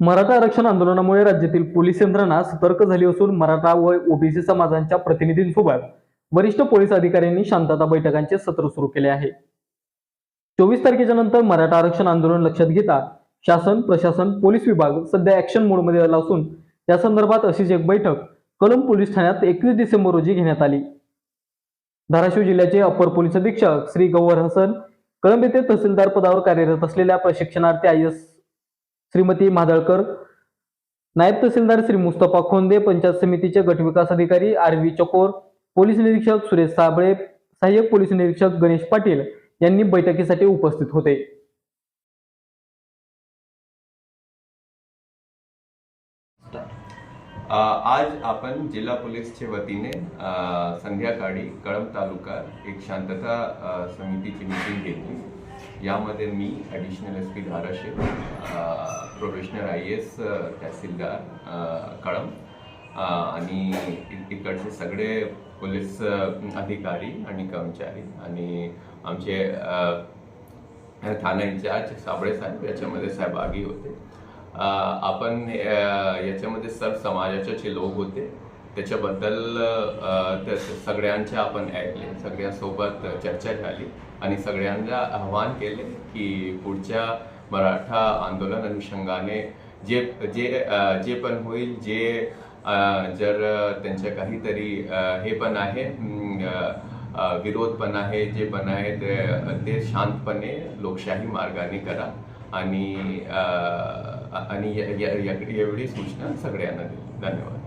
मराठा आरक्षण आंदोलनामुळे राज्यातील पोलीस यंत्रणा सतर्क झाली असून मराठा व ओबीसी समाजांच्या प्रतिनिधींसोबत वरिष्ठ पोलीस अधिकाऱ्यांनी शांतता बैठकांचे सत्र सुरू केले आहे. चोवीस तारखेच्या नंतर मराठा आरक्षण आंदोलन लक्षात घेता शासन प्रशासन पोलीस विभाग सध्या ऍक्शन मोडमध्ये आला असून त्या संदर्भात अशीच एक बैठक कलम पोलीस ठाण्यात एकवीस डिसेंबर रोजी घेण्यात आली. धाराशिव जिल्ह्याचे अप्पर पोलीस अधीक्षक श्री गौहर हसन कळंब येथे तहसीलदार पदावर कार्यरत असलेल्या प्रशिक्षणार्थी आय एस श्रीमती मादळकर नायब तहसीलदार श्री मुस्तफा खोंदे पंचायत समितीचे गटविकास अधिकारी आर व्ही चकोर पोलीस निरीक्षक सुरेश साबळे सहाय्यक पोलीस निरीक्षक गणेश पाटील यांनी बैठकीसाठी उपस्थित होते. आज आपण जिल्हा पोलीसच्या वतीने संध्याकाळी कळंब तालुका एक शांतता समितीची मीटिंग घेतली. यामध्ये मी additional S P Dharashiv professional I S तहसीलदार कळम आणि तिकडचे सगळे पोलीस अधिकारी आणि कर्मचारी आणि आमचे अ, ठाणा साबळे साहेब याच्यामध्ये सहभागी होते. आपण याच्यामध्ये सर्व समाजाचे जे लोक होते त्याच्याबद्दल त्या सगळ्यांचे आपण ऐकले सगळ्यांसोबत चर्चा झाली आणि सगळ्यांना आव्हान केले की पुढच्या मराठा आंदोलन अनुषंगाने जे जे जे पण होईल जे जर त्यांच्या काहीतरी हे पण आहे विरोध पण आहे जे पण आहे ते ते शांतपणे लोकशाही मार्गाने करा आणि आणि या- एवढी सूचना सगळ्यांना दिली धन्यवाद.